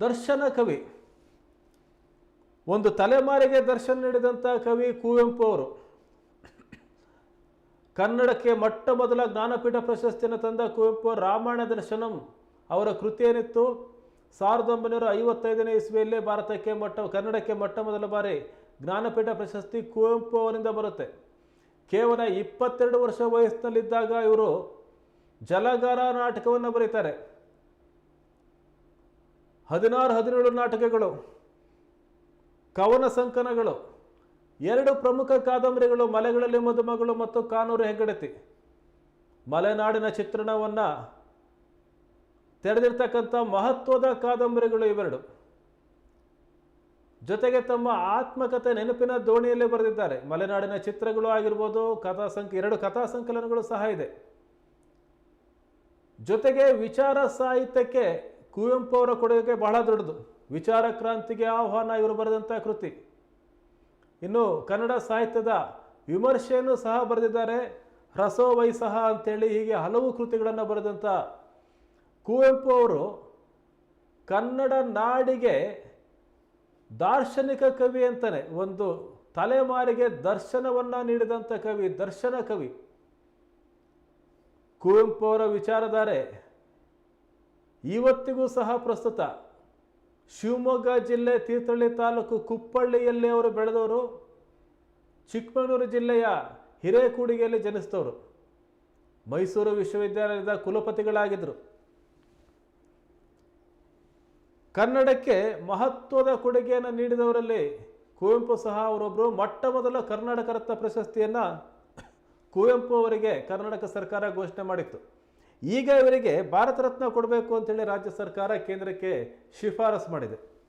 ದರ್ಶನ ಕವಿ. ಒಂದು ತಲೆಮಾರಿಗೆ ದರ್ಶನ ನೀಡಿದಂಥ ಕವಿ ಕುವೆಂಪು ಅವರು. ಕನ್ನಡಕ್ಕೆ ಮೊಟ್ಟ ಮೊದಲ ಜ್ಞಾನಪೀಠ ಪ್ರಶಸ್ತಿಯನ್ನು ತಂದ ಕುವೆಂಪು ರಾಮಾಯಣ ದರ್ಶನಂ ಅವರ ಕೃತಿ ಏನಿತ್ತು ಸಾವಿರದ ಒಂಬೈನೂರ ಐವತ್ತೈದನೇ ಇಸ್ವಿಯಲ್ಲೇ ಭಾರತಕ್ಕೆ ಮೊಟ್ಟ, ಕನ್ನಡಕ್ಕೆ ಮೊಟ್ಟ ಮೊದಲ ಬಾರಿ ಜ್ಞಾನಪೀಠ ಪ್ರಶಸ್ತಿ ಕುವೆಂಪು ಅವರಿಂದ ಬರುತ್ತೆ. ಕೇವಲ ಇಪ್ಪತ್ತೆರಡು ವರ್ಷ ವಯಸ್ಸಿನಲ್ಲಿದ್ದಾಗ ಇವರು ಜಲಗಾರ ನಾಟಕವನ್ನು ಬರೀತಾರೆ. ಹದಿನಾರು ಹದಿನೇಳು ನಾಟಕಗಳು, ಕವನ ಸಂಕನಗಳು, ಎರಡು ಪ್ರಮುಖ ಕಾದಂಬರಿಗಳು, ಮಲೆಗಳಲ್ಲಿ ಮದುಮಗಳು ಮತ್ತು ಕಾನೂರು ಹೆಗ್ಗಡತಿ. ಮಲೆನಾಡಿನ ಚಿತ್ರಣವನ್ನು ತೆರೆದಿರ್ತಕ್ಕಂಥ ಮಹತ್ವದ ಕಾದಂಬರಿಗಳು ಇವೆರಡು. ಜೊತೆಗೆ ತಮ್ಮ ಆತ್ಮಕಥೆ ನೆನಪಿನ ದೋಣಿಯಲ್ಲೇ ಬರೆದಿದ್ದಾರೆ. ಮಲೆನಾಡಿನ ಚಿತ್ರಗಳು ಆಗಿರ್ಬೋದು, ಕಥಾ ಸಂಕ, ಎರಡು ಕಥಾ ಸಂಕಲನಗಳು ಸಹ ಇದೆ. ಜೊತೆಗೆ ವಿಚಾರ ಸಾಹಿತ್ಯಕ್ಕೆ ಕುವೆಂಪು ಅವರ ಕೊಡುಗೆ ಬಹಳ ದೊಡ್ಡದು. ವಿಚಾರ ಕ್ರಾಂತಿಗೆ ಆಹ್ವಾನ ಇವರು ಬರೆದಂಥ ಕೃತಿ. ಇನ್ನು ಕನ್ನಡ ಸಾಹಿತ್ಯದ ವಿಮರ್ಶೆಯನ್ನು ಸಹ ಬರೆದಿದ್ದಾರೆ. ಹ್ರಸೋ ವೈಸಹ ಅಂತೇಳಿ ಹೀಗೆ ಹಲವು ಕೃತಿಗಳನ್ನು ಬರೆದಂಥ ಕುವೆಂಪು ಅವರು ಕನ್ನಡ ನಾಡಿಗೆ ದಾರ್ಶನಿಕ ಕವಿ ಅಂತಾನೆ. ಒಂದು ತಲೆಮಾರಿಗೆ ದರ್ಶನವನ್ನು ನೀಡಿದಂಥ ಕವಿ, ದರ್ಶನ ಕವಿ. ಕುವೆಂಪು ಅವರ ವಿಚಾರಧಾರೆ ಇವತ್ತಿಗೂ ಸಹ ಪ್ರಸ್ತುತ ಶಿವಮೊಗ್ಗ ಜಿಲ್ಲೆ ತೀರ್ಥಹಳ್ಳಿ ತಾಲೂಕು ಕುಪ್ಪಳ್ಳಿಯಲ್ಲಿ ಅವರು ಬೆಳೆದವರು, ಚಿಕ್ಕಮಗಳೂರು ಜಿಲ್ಲೆಯ ಹಿರೇಕೂಡಿಗೆಯಲ್ಲಿ ಜನಿಸಿದವರು. ಮೈಸೂರು ವಿಶ್ವವಿದ್ಯಾಲಯದ ಕುಲಪತಿಗಳಾಗಿದ್ದರು. ಕನ್ನಡಕ್ಕೆ ಮಹತ್ವದ ಕೊಡುಗೆಯನ್ನು ನೀಡಿದವರಲ್ಲಿ ಕುವೆಂಪು ಸಹ ಅವರೊಬ್ಬರು ಮೊಟ್ಟ ಮೊದಲ ಕರ್ನಾಟಕ ರತ್ನ ಪ್ರಶಸ್ತಿಯನ್ನು ಕುವೆಂಪು ಅವರಿಗೆ ಕರ್ನಾಟಕ ಸರ್ಕಾರ ಘೋಷಣೆ ಮಾಡಿತ್ತು. ಈಗ ಇವರಿಗೆ ಭಾರತ ರತ್ನ ಕೊಡಬೇಕು ಅಂತೇಳಿ ರಾಜ್ಯ ಸರ್ಕಾರ ಕೇಂದ್ರಕ್ಕೆ ಶಿಫಾರಸು ಮಾಡಿದೆ.